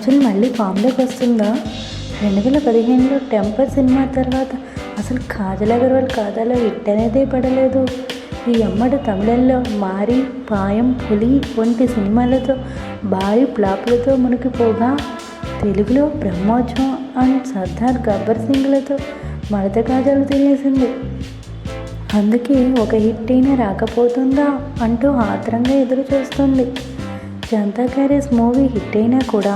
కాజల్ మళ్ళీ ఫామ్లోకి వస్తుందా? రెండు వేల పదిహేనులో టెంపర్ సినిమా తర్వాత అసలు కాజల్ అగర్వాల్ ఖాతాలో హిట్ అనేదే పడలేదు. ఈ అమ్మడు తమిళంలో మారి పాయం పులి వంటి సినిమాలతో భారీ ప్లాపులతో మునిగిపోగా తెలుగులో బ్రహ్మోత్సవం అండ్ సర్దార్ గబ్బర్ సింగ్లతో మడత కాజాలు తినేసింది. అందుకే ఒక హిట్ అయినా రాకపోతుందా అంటూ ఆత్రంగా ఎదురు చూస్తుంది జనతా గ్యారేజ్ మూవీ హిట్ అయినా కూడా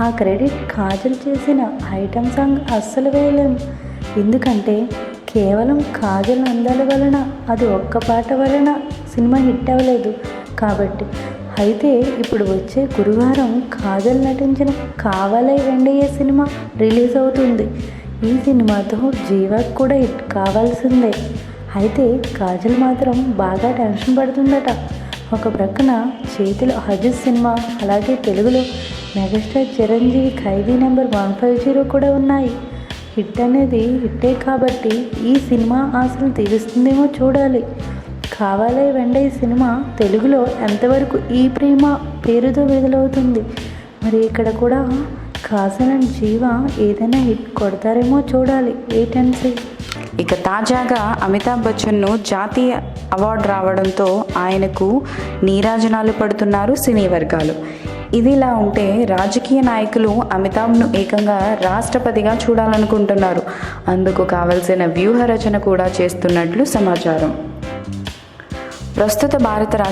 ఆ క్రెడిట్ కాజల్ చేసిన ఐటమ్ సాంగ్ అస్సలు వేయలేము ఎందుకంటే కేవలం కాజల్ అందాల వలన అది ఒక్క పాట వలన సినిమా హిట్ అవ్వలేదు. కాబట్టి అయితే ఇప్పుడు వచ్చే గురువారం కాజల్ నటించిన కావాలై వెండయ్య సినిమా రిలీజ్ అవుతుంది. ఈ సినిమాతో జీవాకి కూడా హిట్ కావాల్సిందే. అయితే కాజల్ మాత్రం బాగా టెన్షన్ పడుతుందట. ఒక ప్రక్కన చేతిలో హజీజ్ సినిమా అలాగే తెలుగులో megastar Chiranjeevi Khaidi number one five zero కూడా ఉన్నాయి. హిట్ అనేది హిట్టే కాబట్టి ఈ సినిమా ఆశలు తీరుస్తుందేమో చూడాలి. కావాలే వెండే సినిమా తెలుగులో ఎంతవరకు ఈ ప్రేమ పేరుతో విడుదలవుతుంది. మరి ఇక్కడ కూడా కాసన జీవ ఏదైనా హిట్ కొడతారేమో చూడాలి. ఏ అండ్ ఇక తాజాగా అమితాబ్ బచ్చన్ను జాతీయ అవార్డు రావడంతో ఆయనకు నీరాజనాలు పడుతున్నారు సినీ వర్గాలు. ఇదిలా ఉంటే రాజకీయ నాయకులు అమితాబ్ను ఏకంగా రాష్ట్రపతిగా చూడాలనుకుంటున్నారు. అందుకు కావలసిన వ్యూహ రచన కూడా చేస్తున్నట్లు సమాచారం. ప్రస్తుత భారత